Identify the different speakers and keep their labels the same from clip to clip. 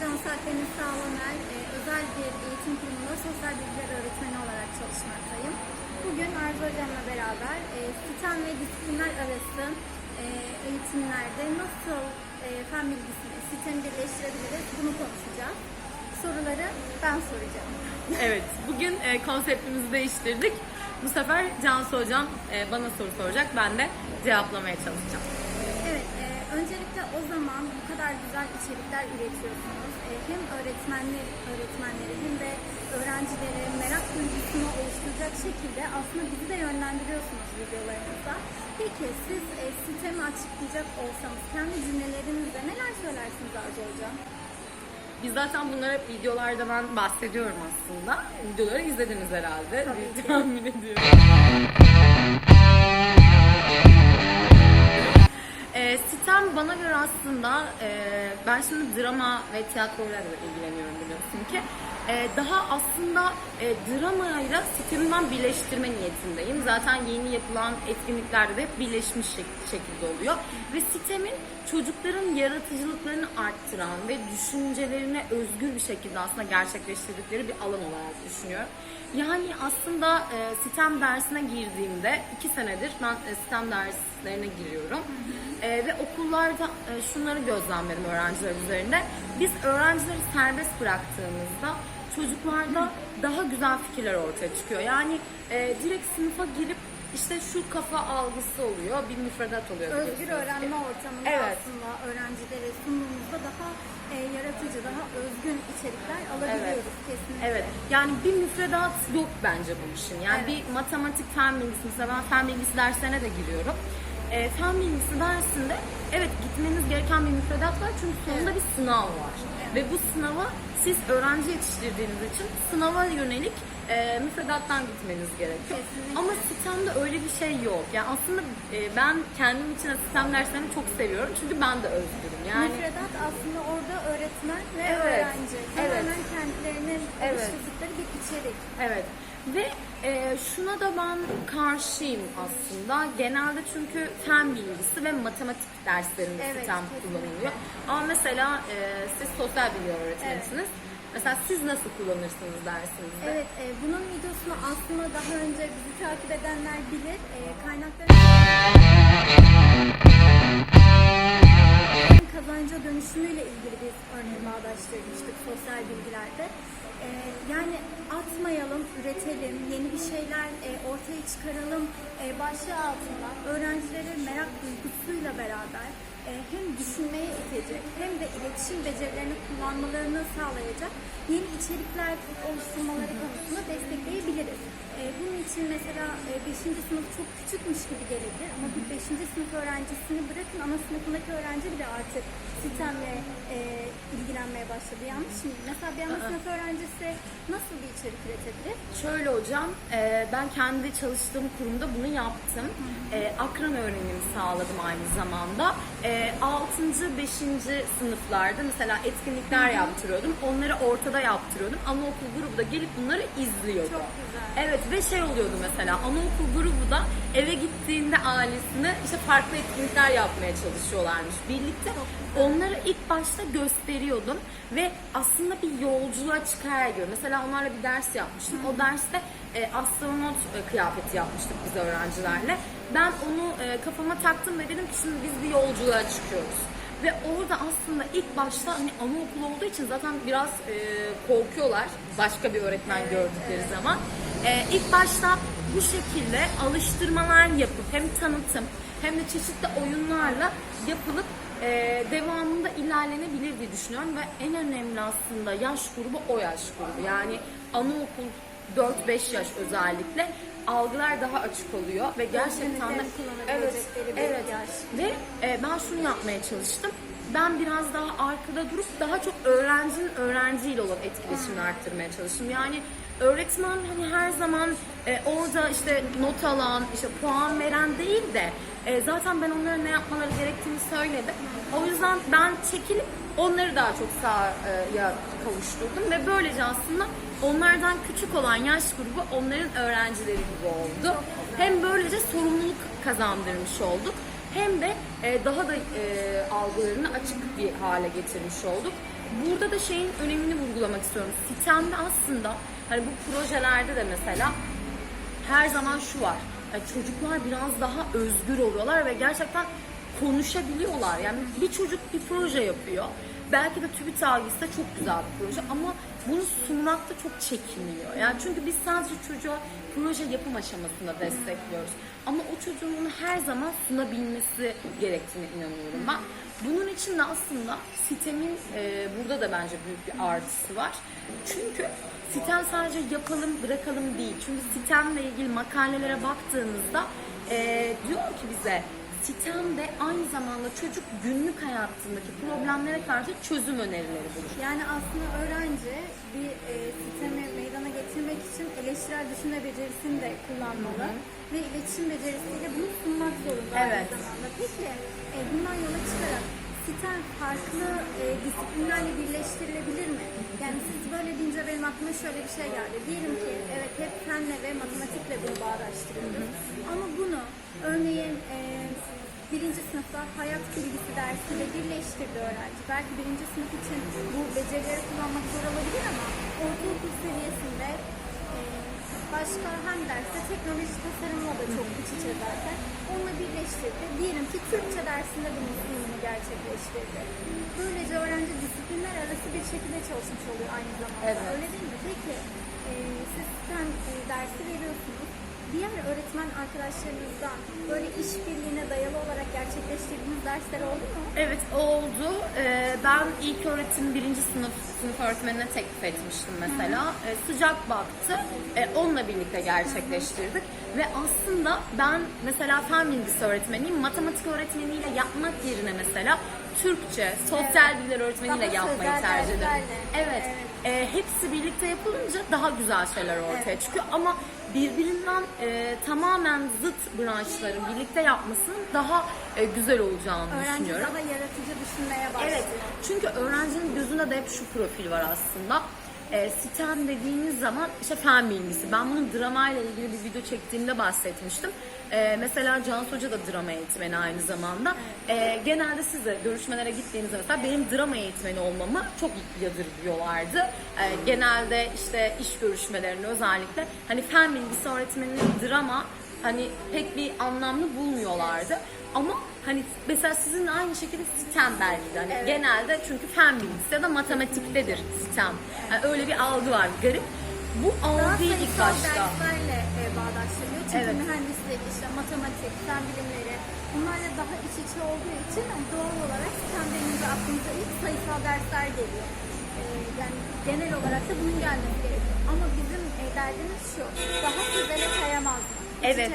Speaker 1: Cansu Akdeniz Sağlaner, e, özel bir eğitim kurumunda sosyal bilgiler öğretmeni olarak çalışmaktayım. Bugün Arzu Hocam'la beraber e, sistem ve disiplinler arası e, eğitimlerde nasıl e, fen bilgisini, sistemi birleştirebiliriz bunu konuşacağız. Soruları ben soracağım.
Speaker 2: Evet, bugün e, konseptimizi değiştirdik. Bu sefer Cansu Hocam e, bana soru soracak, ben de cevaplamaya çalışacağım.
Speaker 1: Evet, öncelikle o zaman bu kadar güzel içerikler üretiyorsunuz. E, hem öğretmenler, öğretmenleri hem de öğrencilere merak duygusunu oluşturacak şekilde aslında bizi de yönlendiriyorsunuz videolarınızda. Peki siz e, sistemi açıklayacak olsanız kendi cümlelerinizde neler söylersiniz Arzu Hocam?
Speaker 2: Biz zaten bunları hep videolarda ben bahsediyorum aslında. Videoları izlediniz herhalde.
Speaker 1: Tabii
Speaker 2: tahmin ediyorum. Sitem bana göre aslında e, ben şimdi drama ve tiyatroyla da ilgileniyorum biliyorsun ki. E, daha aslında e, dramayla ben birleştirme niyetindeyim. Zaten yeni yapılan etkinliklerde de hep birleşmiş şek- şekilde oluyor. Ve sitemin çocukların yaratıcılıklarını arttıran ve düşüncelerini özgür bir şekilde aslında gerçekleştirdikleri bir alan olarak düşünüyorum. Yani aslında e, sistem dersine girdiğimde iki senedir ben e, sistem derslerine giriyorum. E, ve okullarda e, şunları gözlemledim öğrenciler üzerinde. Biz öğrencileri serbest bıraktığımızda çocuklarda daha güzel fikirler ortaya çıkıyor. Yani e, direkt sınıfa girip işte şu kafa algısı oluyor, bir müfredat oluyor.
Speaker 1: Özgür öğrenme ortamında
Speaker 2: Evet.
Speaker 1: aslında öğrencilere sunduğumuzda daha e, yaratıcı, daha özgün içerikler alabiliyoruz kesinlikle.
Speaker 2: Evet. Yani bir müfredat yok bence bu işin. Yani
Speaker 1: Evet.
Speaker 2: bir matematik fen bilgisi mesela ben fen bilgisi derslerine de giriyorum. E, fen bilgisi dersinde evet gitmeniz gereken bir müfredat var çünkü sonunda bir sınav var. Ve bu sınava siz öğrenci yetiştirdiğiniz için sınava yönelik e, müfredattan gitmeniz gerekiyor.
Speaker 1: Kesinlikle.
Speaker 2: Ama sistemde öyle bir şey yok. Yani aslında e, ben kendim için sistem derslerini çok seviyorum çünkü ben de özgürüm. Yani
Speaker 1: Müfredat aslında orada öğretmen ve
Speaker 2: Evet,
Speaker 1: öğrenci.
Speaker 2: evet.
Speaker 1: Tamamen kendilerinin
Speaker 2: Evet.
Speaker 1: oluşturdukları bir içerik.
Speaker 2: Evet. Ve e, şuna da ben karşıyım aslında. Genelde çünkü fen bilgisi ve matematik derslerinde
Speaker 1: Evet,
Speaker 2: sistem kullanılıyor. Ama mesela e, siz sosyal bilgi öğretmenisiniz. Mesela siz nasıl kullanırsınız dersinizde?
Speaker 1: Evet, e, bunun videosunu aslında daha önce bizi takip edenler bilir. E, kaynakların kazanca dönüşümüyle ilgili bir örneği bağdaştırmıştık sosyal bilgilerde. E, yani atmayalım, üretelim, yeni bir şeyler e, ortaya çıkaralım e, başlığı altında öğrencilerin merak duygusuyla beraber hem düşünmeye itecek hem de iletişim becerilerini kullanmalarını sağlayacak yeni içerikler oluşturmaları konusunda destekleyebiliriz. E, bunun için mesela 5. sınıf çok küçükmüş gibi gelebilir ama bir 5. sınıf öğrencisini bırakın ana sınıfındaki öğrenci bile artık sistemle e, ilgilenmeye başladı. Yanlış mı? Mesela bir ana sınıf öğrencisi nasıl bir içerik üretebilir?
Speaker 2: Şöyle hocam, e, ben kendi çalıştığım kurumda bunu yaptım. E, akran öğrenimi sağladım aynı zamanda. E, 6. 5. sınıflarda mesela etkinlikler yaptırıyordum. Onları ortada yaptırıyordum. Anaokul grubu da gelip bunları izliyordu.
Speaker 1: Çok güzel.
Speaker 2: Evet ve şey oluyordu mesela anaokul grubu da eve gittiğinde ailesine işte farklı etkinlikler yapmaya çalışıyorlarmış birlikte. Onları ilk başta gösteriyordum ve aslında bir yolculuğa çıkar gibi. Mesela onlarla bir ders yapmıştım. O derste e, astronot e, kıyafeti yapmıştık biz öğrencilerle. Ben onu e, kafama taktım ve dedim ki şimdi biz bir yolculuğa çıkıyoruz. Ve orada aslında ilk başta hani anaokulu olduğu için zaten biraz e, korkuyorlar başka bir öğretmen gördükleri zaman. E, ilk başta bu şekilde alıştırmalar yapıp hem tanıtım hem de çeşitli oyunlarla yapılıp e, devamında ilerlenebilir diye düşünüyorum ve en önemli aslında yaş grubu o yaş grubu. Yani anaokul 4-5 yaş özellikle algılar daha açık oluyor ve gerçekten de
Speaker 1: bir
Speaker 2: evet.
Speaker 1: yaş.
Speaker 2: Ve e, ben şunu yapmaya çalıştım. Ben biraz daha arkada durup daha çok öğrencinin öğrenciyle olan etkileşimini arttırmaya çalıştım. Yani öğretmen hani her zaman e, orada işte not alan, işte puan veren değil de e, zaten ben onlara ne yapmaları gerektiğini söyledim. O yüzden ben çekilip onları daha çok sahaya kavuşturdum ve böylece aslında onlardan küçük olan yaş grubu onların öğrencileri gibi oldu. Hem böylece sorumluluk kazandırmış olduk hem de e, daha da e, algılarını açık bir hale getirmiş olduk. burada da şeyin önemini vurgulamak istiyorum. Sitemde aslında hani bu projelerde de mesela her zaman şu var. Yani çocuklar biraz daha özgür oluyorlar ve gerçekten konuşabiliyorlar. Yani bir çocuk bir proje yapıyor. Belki de TÜBİTAK de çok güzel bir proje ama bunu sunmakta çok çekiniyor. Yani çünkü biz sadece çocuğa proje yapım aşamasında destekliyoruz. Ama o çocuğun bunu her zaman sunabilmesi gerektiğine inanıyorum ben. Bunun için de aslında sitemin e, burada da bence büyük bir artısı var. Çünkü sitem sadece yapalım bırakalım değil. Çünkü sitemle ilgili makalelere baktığınızda e, diyor ki bize sitemde aynı zamanda çocuk günlük hayatındaki problemlere karşı çözüm önerileri bulur.
Speaker 1: Yani aslında öğrenci bir e, sistemi meydana getirmek için eleştirel düşünme becerisini de kullanmalı ve iletişim becerisiyle bunu sunmak zorunda
Speaker 2: Evet.
Speaker 1: aynı zamanda. Peki e, bundan yola çıkarak sistem farklı e, disiplinlerle birleştirilebilir mi? Yani siz böyle deyince benim aklıma şöyle bir şey geldi. Diyelim ki evet hep fenle ve matematikle bunu bağdaştırıyoruz. Ama bunu örneğin e, birinci sınıfta hayat bilgisi dersiyle birleştirdi öğrenci. Belki birinci sınıf için bu becerileri kullanmak zor olabilir ama ortaokul seviyesinde başka hem derste teknoloji tasarımla da çok iç içe zaten. Onunla birleştirdi. Diyelim ki Türkçe dersinde bunun sunumunu gerçekleştirdi. Böylece öğrenci disiplinler arası bir şekilde çalışmış oluyor aynı zamanda.
Speaker 2: Evet.
Speaker 1: Öyle değil mi? Peki e, siz sistem e, dersi veriyorsunuz. Diğer öğretmen arkadaşlarınızdan böyle işbirliğine dayalı olarak gerçekleştirdiğiniz dersler oldu mu?
Speaker 2: Evet oldu. Ee, ben ilk öğretim birinci sınıf sınıf öğretmenine teklif etmiştim mesela. Ee, sıcak baktı. Ee, onunla birlikte gerçekleştirdik. Ve aslında ben mesela fen bilgisi öğretmeniyim. Matematik öğretmeniyle yapmak yerine mesela Türkçe, sosyal bilgiler öğretmeniyle
Speaker 1: Daha
Speaker 2: yapmayı
Speaker 1: sözel
Speaker 2: tercih ederim.
Speaker 1: derslerle.
Speaker 2: Evet.
Speaker 1: Evet.
Speaker 2: Hepsi birlikte yapılınca daha güzel şeyler ortaya çıkıyor ama birbirinden e, tamamen zıt branşların birlikte yapmasının daha e, güzel olacağını
Speaker 1: Öğrenci
Speaker 2: düşünüyorum.
Speaker 1: daha yaratıcı düşünmeye başlıyor.
Speaker 2: Evet. Çünkü öğrencinin gözünde de hep şu profil var aslında. E, sitem dediğiniz zaman işte fen bilgisi. Ben bunun dramayla ilgili bir video çektiğimde bahsetmiştim. E, mesela Cansu Hoca da drama eğitmeni aynı zamanda. E, genelde siz de görüşmelere gittiğinizde mesela benim drama eğitmeni olmamı çok yadırgıyorlardı. E, genelde işte iş görüşmelerinde özellikle hani fen bilgisi öğretmeninin drama hani pek bir anlamlı bulmuyorlardı. Ama hani mesela sizin aynı şekilde sitem belki de. Hani
Speaker 1: Evet.
Speaker 2: genelde çünkü fen bilgisi ya da matematiktedir sitem. Yani öyle bir algı var garip. Bu
Speaker 1: Daha
Speaker 2: algıyı ilk başta
Speaker 1: derslerle e, bağdaştırılıyor. Çünkü
Speaker 2: Evet.
Speaker 1: mühendislik, işte matematik, fen bilimleri bunlarla daha iç içe olduğu için hani doğal olarak sistem denince aklımıza ilk sayısal dersler geliyor. E, yani genel olarak da bunun gelmesi gerekiyor. Ama bizim e, derdimiz şu, daha sözele kayamaz mı? İç
Speaker 2: Evet.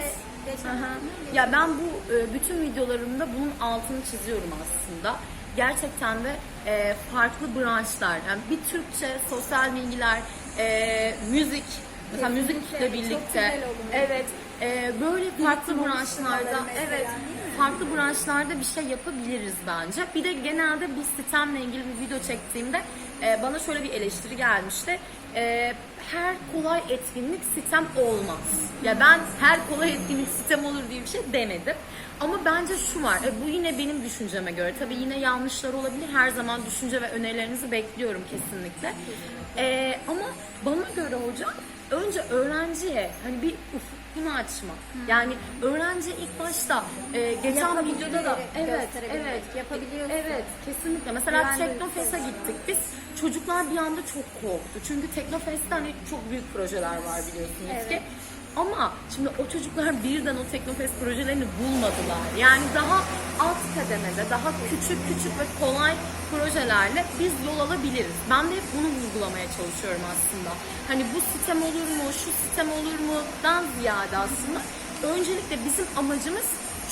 Speaker 2: Aha. Ya ben bu e, bütün videolarımda bunun altını çiziyorum aslında. Gerçekten de e, farklı branşlar, yani bir Türkçe, sosyal bilgiler, e, müzik, mesela
Speaker 1: Kesinlikle,
Speaker 2: müzikle birlikte, evet, e, böyle farklı branşlarda, evet, farklı branşlarda bir şey yapabiliriz bence. Bir de genelde bir sistemle ilgili bir video çektiğimde e, bana şöyle bir eleştiri gelmişti. E, her kolay etkinlik sistem olmaz. Ya ben her kolay etkinlik sistem olur diye bir şey demedim. Ama bence şu var, e, bu yine benim düşünceme göre. Tabii yine yanlışlar olabilir. Her zaman düşünce ve önerilerinizi bekliyorum kesinlikle. E, ama bana göre hocam önce öğrenciye hani bir ufkunu açmak. Yani öğrenci ilk başta e, geçen videoda da evet evet
Speaker 1: yapabiliyorsun.
Speaker 2: Evet kesinlikle. Mesela
Speaker 1: Güven
Speaker 2: Teknofest'e gittik biz. Çocuklar bir anda çok korktu. Çünkü Teknofest'te hani çok büyük projeler var biliyorsunuz
Speaker 1: Evet.
Speaker 2: ki. Ama şimdi o çocuklar birden o Teknofest projelerini bulmadılar. Yani daha alt kademede, daha küçük küçük ve kolay projelerle biz yol alabiliriz. Ben de hep bunu vurgulamaya çalışıyorum aslında. Hani bu sistem olur mu, şu sistem olur mu dan ziyade aslında öncelikle bizim amacımız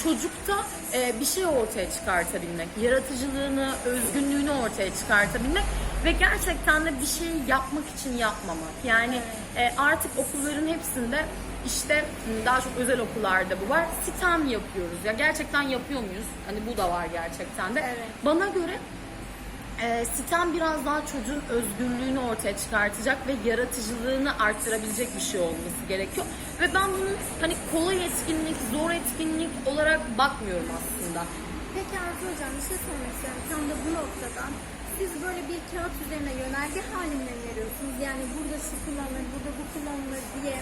Speaker 2: çocukta e, bir şey ortaya çıkartabilmek, yaratıcılığını, özgünlüğünü ortaya çıkartabilmek ve gerçekten de bir şey yapmak için yapmamak. Yani e, artık okulların hepsinde işte m, daha çok özel okullarda bu var. Sitem yapıyoruz. Ya gerçekten yapıyor muyuz? Hani bu da var gerçekten de.
Speaker 1: Evet.
Speaker 2: Bana göre e, sitem biraz daha çocuğun özgürlüğünü ortaya çıkartacak ve yaratıcılığını arttırabilecek bir şey olması gerekiyor. Ve ben bunun hani kolay etkinlik, zor etkinlik olarak bakmıyorum aslında.
Speaker 1: Peki Arzu Hocam bir şey sormak istiyorum. Tam da bu noktadan siz böyle bir kağıt üzerine yönerge halinde mi veriyorsunuz? Yani burada şu kullanılır, burada bu kullanılır diye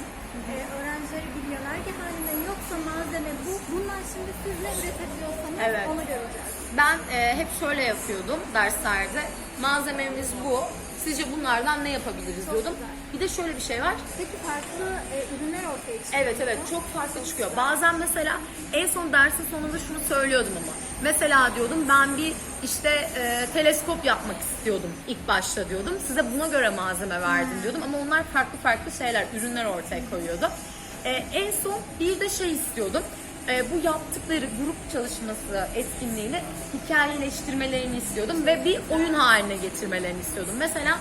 Speaker 1: e, öğrencilere bir yönerge halinde yoksa malzeme bu. Bunlar şimdi siz ne üretebiliyorsanız
Speaker 2: Evet.
Speaker 1: onu göreceğiz.
Speaker 2: Ben e, hep şöyle yapıyordum derslerde. Malzememiz bu. Sizce bunlardan ne yapabiliriz
Speaker 1: Çok
Speaker 2: diyordum.
Speaker 1: güzel.
Speaker 2: Bir de şöyle bir şey var.
Speaker 1: Peki farklı e, ürünler ortaya çıkıyor.
Speaker 2: Evet evet çok farklı çıkıyor. Bazen mesela en son dersin sonunda şunu söylüyordum ama. Mesela diyordum ben bir işte e, teleskop yapmak istiyordum ilk başta diyordum. Size buna göre malzeme verdim diyordum ama onlar farklı farklı şeyler, ürünler ortaya koyuyordu. E, en son bir de şey istiyordum. E, bu yaptıkları grup çalışması etkinliğini hikayeleştirmelerini istiyordum ve bir oyun haline getirmelerini istiyordum. Mesela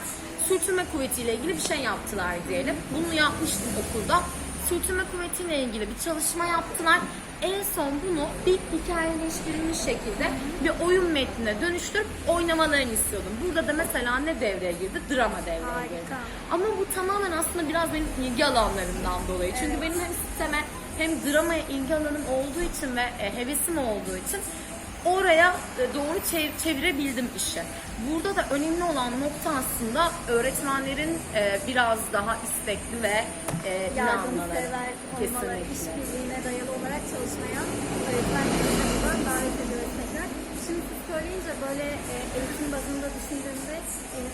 Speaker 2: sürtünme kuvvetiyle ilgili bir şey yaptılar diyelim. Bunu yapmıştım okulda. Sürtünme kuvvetiyle ilgili bir çalışma yaptılar. En son bunu bir hikayeleştirilmiş şekilde bir oyun metnine dönüştürüp oynamalarını istiyordum. Burada da mesela ne devreye girdi? Drama devreye
Speaker 1: Harika.
Speaker 2: girdi. Ama bu tamamen aslında biraz benim ilgi alanlarımdan dolayı. Çünkü benim hem sisteme hem dramaya ilgi alanım olduğu için ve e, hevesim olduğu için oraya e, doğru çev- çevirebildim işi. Burada da önemli olan nokta aslında öğretmenlerin e, biraz daha istekli ve e, inanmaları. Kesinlikle.
Speaker 1: işbirliğine dayalı olarak çalışmaya öğretmenlerimize buradan davet ediyoruz tekrar. Şimdi siz söyleyince böyle eğitim bazında düşündüğümde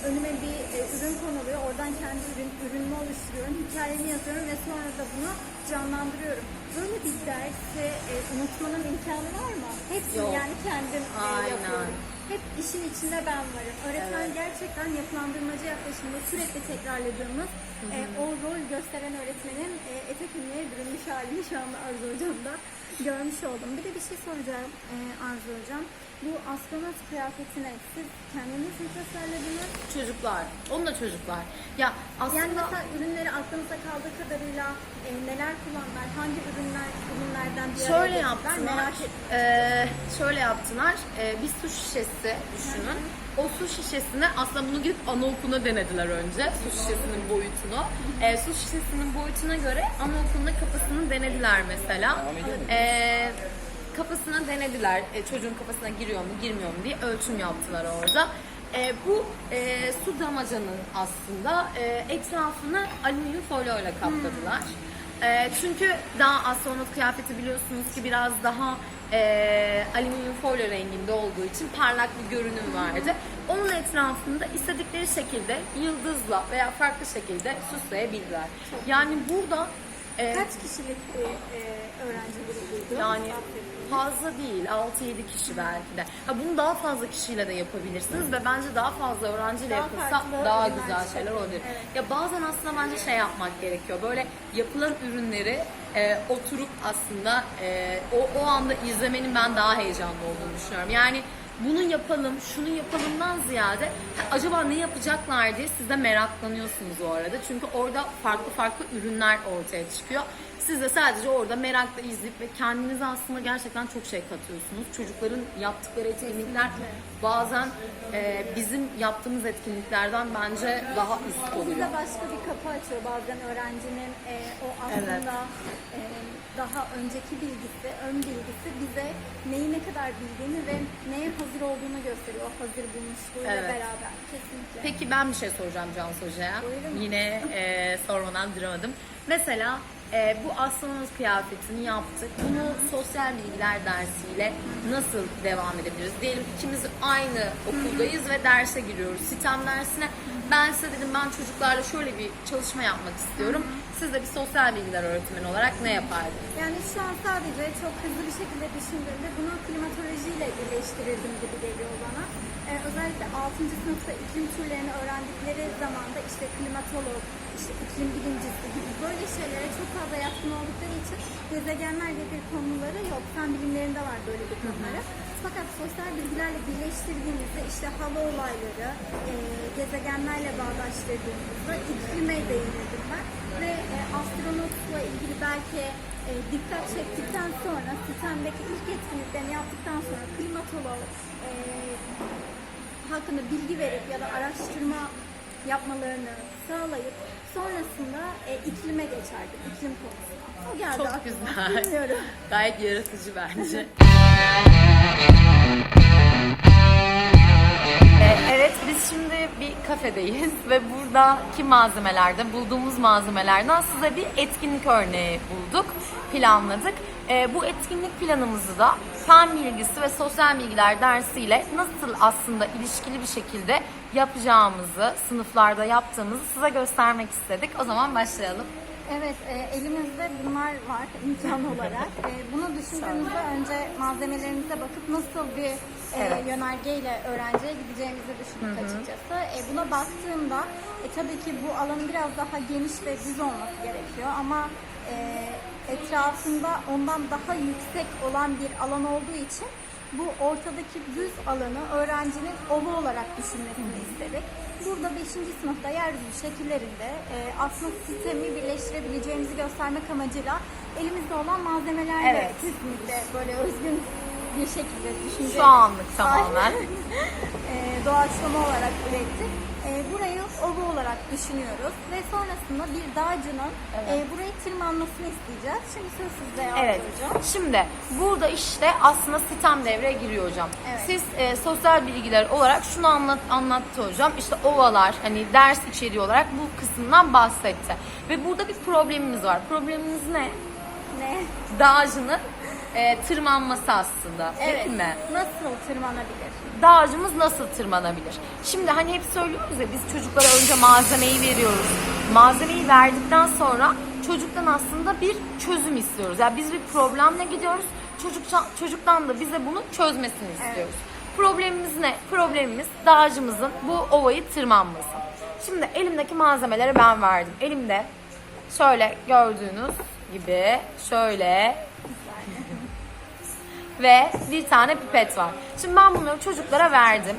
Speaker 1: önüme bir ürün konuluyor. Oradan kendi ürün, ürünümü oluşturuyorum, hikayemi yazıyorum ve sonra da bunu canlandırıyorum. Böyle bir dersi e, unutmanın imkanı var mı? Hepsini
Speaker 2: Yok.
Speaker 1: yani kendim e,
Speaker 2: Aynen.
Speaker 1: yapıyorum. Hep işin içinde ben varım. Öğretmen gerçekten yapılandırmacı yaklaşımda sürekli tekrarladığımız e, o rol gösteren öğretmenin e, ete kemiğe bürünmüş halini şu anda Arzu Hocam'da görmüş oldum. Bir de bir şey soracağım e, Arzu Hocam. Bu astronot kıyafetine siz kendiniz mi tasarladınız?
Speaker 2: Çocuklar, onunla çocuklar. Ya aslında
Speaker 1: Yani mesela ürünleri aklınıza kaldığı kadarıyla e, neler kullandılar, hangi ürünler ürünlerden bir
Speaker 2: Şöyle yaptılar.
Speaker 1: Merak ettim.
Speaker 2: Ee, şöyle yaptılar. Ee, bir su şişesi düşünün. O su şişesini aslında bunu gidip anaokuluna denediler önce. Su şişesinin boyutunu. Ee, su şişesinin boyutuna göre anaokulunda kafasını denediler mesela. Ee, kafasına denediler. Ee, çocuğun kafasına giriyor mu girmiyor mu diye ölçüm yaptılar orada. Ee, bu e, su damacanın aslında e, etrafını alüminyum folyo ile kapladılar. Ee, çünkü daha astronot kıyafeti biliyorsunuz ki biraz daha e, alüminyum folyo renginde olduğu için parlak bir görünüm vardı. Onun etrafında istedikleri şekilde yıldızla veya farklı şekilde süsleyebildiler. Yani burada e,
Speaker 1: Kaç kişilik bir e, öğrenci grubuydu?
Speaker 2: yani fazla değil 6-7 kişi belki de. Ha, bunu daha fazla kişiyle de yapabilirsiniz ve bence daha fazla öğrenciyle
Speaker 1: Daha
Speaker 2: yapılsa
Speaker 1: farklı
Speaker 2: daha güzel şeyler olabilir.
Speaker 1: Evet.
Speaker 2: Ya bazen aslında bence şey yapmak gerekiyor. Böyle yapılan ürünleri e, oturup aslında e, o, o anda izlemenin ben daha heyecanlı olduğunu düşünüyorum. Yani bunu yapalım, şunu yapalımdan ziyade acaba ne yapacaklar diye siz de meraklanıyorsunuz o arada. Çünkü orada farklı farklı ürünler ortaya çıkıyor. Siz de sadece orada merakla izleyip ve kendinize aslında gerçekten çok şey katıyorsunuz. Çocukların yaptıkları etkinlikler bazen e, bizim yaptığımız etkinliklerden bence daha üst oluyor.
Speaker 1: bize başka bir kapı açıyor bazen öğrencinin e, o aslında e, daha önceki bilgisi, ön bilgisi bize neyi ne kadar bildiğini ve neye hazır olduğunu gösteriyor. O hazır bulmuşluğuyla
Speaker 2: Evet.
Speaker 1: beraber. Kesinlikle.
Speaker 2: Peki ben bir şey soracağım Cansu Hoca'ya. Yine e, sormadan duramadım. Mesela e, bu astronot kıyafetini yaptık. Bunu sosyal bilgiler dersiyle nasıl devam edebiliriz? Diyelim ikimiz aynı okuldayız ve derse giriyoruz. Sitem dersine ben size dedim ben çocuklarla şöyle bir çalışma yapmak istiyorum. Siz de bir sosyal bilgiler öğretmeni olarak ne yapardınız?
Speaker 1: Yani şu an sadece çok hızlı bir şekilde düşündüğümde bunu klimatolojiyle birleştirirdim gibi geliyor bana. Ee, özellikle 6. sınıfta iklim türlerini öğrendikleri zaman da işte klimatolog, işte iklim bilimcisi gibi böyle şeylere çok fazla yatkın oldukları için gezegenlerle bir konuları yok. Fen bilimlerinde var böyle bir konuları. Fakat sosyal bilgilerle birleştirdiğimizde işte hava olayları, e, gezegenlerle bağdaştırdığımızda iklime değinirdim ben. Ve e, astronotla ilgili belki e, dikkat çektikten sonra sistemdeki ilk etkinliklerini yaptıktan sonra klimatolog e, hakkında bilgi verip ya da araştırma yapmalarını sağlayıp sonrasında e, iklime geçerdim, iklim konusuna. O geldi
Speaker 2: Çok
Speaker 1: aklıma.
Speaker 2: güzel.
Speaker 1: Bilmiyorum.
Speaker 2: Gayet yaratıcı bence. Ee, Evet biz şimdi bir kafedeyiz ve buradaki malzemelerden, bulduğumuz malzemelerden size bir etkinlik örneği bulduk, planladık. Ee, bu etkinlik planımızı da fen bilgisi ve sosyal bilgiler dersiyle nasıl aslında ilişkili bir şekilde yapacağımızı, sınıflarda yaptığımızı size göstermek istedik. O zaman başlayalım.
Speaker 1: Evet, e, elimizde bunlar var imkan olarak. E, bunu düşündüğümüzde önce malzemelerimize bakıp nasıl bir e,
Speaker 2: Evet.
Speaker 1: yönergeyle öğrenciye gideceğimizi düşündük açıkçası. E, buna baktığımda e, tabii ki bu alanın biraz daha geniş ve düz olması gerekiyor ama e, etrafında ondan daha yüksek olan bir alan olduğu için bu ortadaki düz alanı öğrencinin ova olarak düşünmesini istedik. Burada 5. sınıfta yeryüzü şekillerinde e, aslında sistemi birleştirebileceğimizi göstermek amacıyla elimizde olan malzemelerle
Speaker 2: Evet.
Speaker 1: kesinlikle böyle özgün bir şekilde düşünce
Speaker 2: Şu anlık tamamen.
Speaker 1: e, doğaçlama olarak ürettik. E, burayı ova olarak düşünüyoruz ve sonrasında bir dağcının e, burayı tırmanmasını isteyeceğiz. Şimdi söz sizde
Speaker 2: Evet.
Speaker 1: hocam.
Speaker 2: Şimdi burada işte aslında sistem devreye giriyor hocam.
Speaker 1: Evet.
Speaker 2: Siz e, sosyal bilgiler olarak şunu anlat, anlattı hocam. İşte ovalar hani ders içeriği olarak bu kısımdan bahsetti. Ve burada bir problemimiz var. Problemimiz ne?
Speaker 1: Ne?
Speaker 2: Dağcının e, tırmanması aslında.
Speaker 1: Evet.
Speaker 2: Değil mi?
Speaker 1: Nasıl tırmanabilir?
Speaker 2: dağcımız nasıl tırmanabilir? Şimdi hani hep söylüyoruz ya biz çocuklara önce malzemeyi veriyoruz. Malzemeyi verdikten sonra çocuktan aslında bir çözüm istiyoruz. Yani biz bir problemle gidiyoruz. Çocukça, çocuktan da bize bunu çözmesini istiyoruz. Problemimiz ne? Problemimiz dağcımızın bu ovayı tırmanması. Şimdi elimdeki malzemeleri ben verdim. Elimde şöyle gördüğünüz gibi şöyle ve bir tane pipet var. Şimdi ben bunları çocuklara verdim.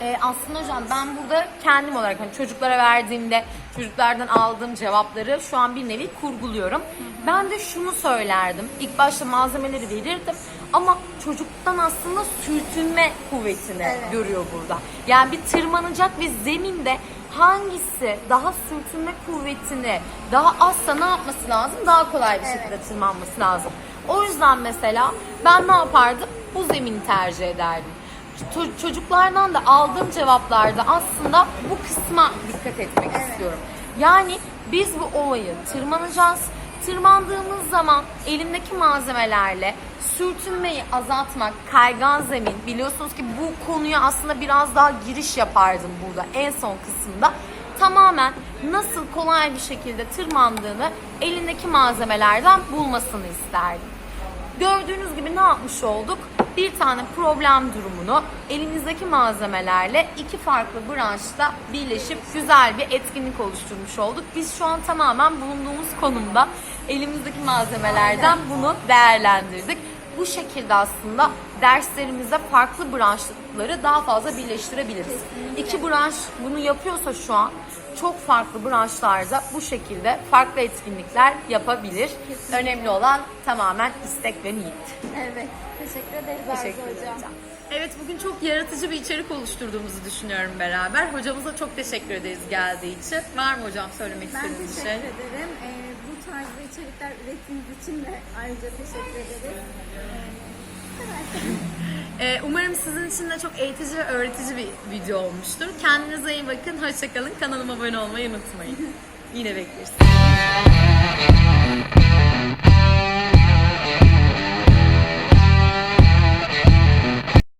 Speaker 2: Ee, aslında hocam ben burada kendim olarak hani çocuklara verdiğimde çocuklardan aldığım cevapları şu an bir nevi kurguluyorum. Ben de şunu söylerdim. İlk başta malzemeleri verirdim ama çocuktan aslında sürtünme kuvvetini
Speaker 1: Evet.
Speaker 2: görüyor burada. Yani bir tırmanacak ve zeminde hangisi daha sürtünme kuvvetini daha azsa ne yapması lazım? Daha kolay bir
Speaker 1: Evet.
Speaker 2: şekilde tırmanması lazım. O yüzden mesela ben ne yapardım? Bu zemini tercih ederdim. Ço- Çocuklardan da aldığım cevaplarda aslında bu kısma dikkat etmek
Speaker 1: Evet.
Speaker 2: istiyorum. Yani biz bu ovayı tırmanacağız. Tırmandığımız zaman elimdeki malzemelerle sürtünmeyi azaltmak, kaygan zemin. Biliyorsunuz ki bu konuya aslında biraz daha giriş yapardım burada en son kısımda. Tamamen nasıl kolay bir şekilde tırmandığını elindeki malzemelerden bulmasını isterdim. Gördüğünüz gibi ne yapmış olduk? Bir tane problem durumunu elimizdeki malzemelerle iki farklı branşta birleşip güzel bir etkinlik oluşturmuş olduk. Biz şu an tamamen bulunduğumuz konumda elimizdeki malzemelerden bunu değerlendirdik. Bu şekilde aslında derslerimizde farklı branşları daha fazla birleştirebiliriz. İki branş bunu yapıyorsa şu an çok farklı branşlarda bu şekilde farklı etkinlikler yapabilir. Önemli olan tamamen istek ve niyet.
Speaker 1: Evet. Teşekkür ederiz
Speaker 2: Teşekkür
Speaker 1: Arzu
Speaker 2: ederim.
Speaker 1: hocam.
Speaker 2: Evet bugün çok yaratıcı bir içerik oluşturduğumuzu düşünüyorum beraber. Hocamıza çok teşekkür ederiz geldiği için. Var mı hocam söylemek
Speaker 1: Ben
Speaker 2: istediğiniz bir
Speaker 1: teşekkür
Speaker 2: şey?
Speaker 1: ederim. Ee, bu tarzda içerikler ürettiğiniz için de ayrıca teşekkür ederiz.
Speaker 2: Ee, umarım sizin için de çok eğitici ve öğretici bir video olmuştur. Kendinize iyi bakın, hoşçakalın. Kanalıma abone olmayı unutmayın. Yine bekleriz.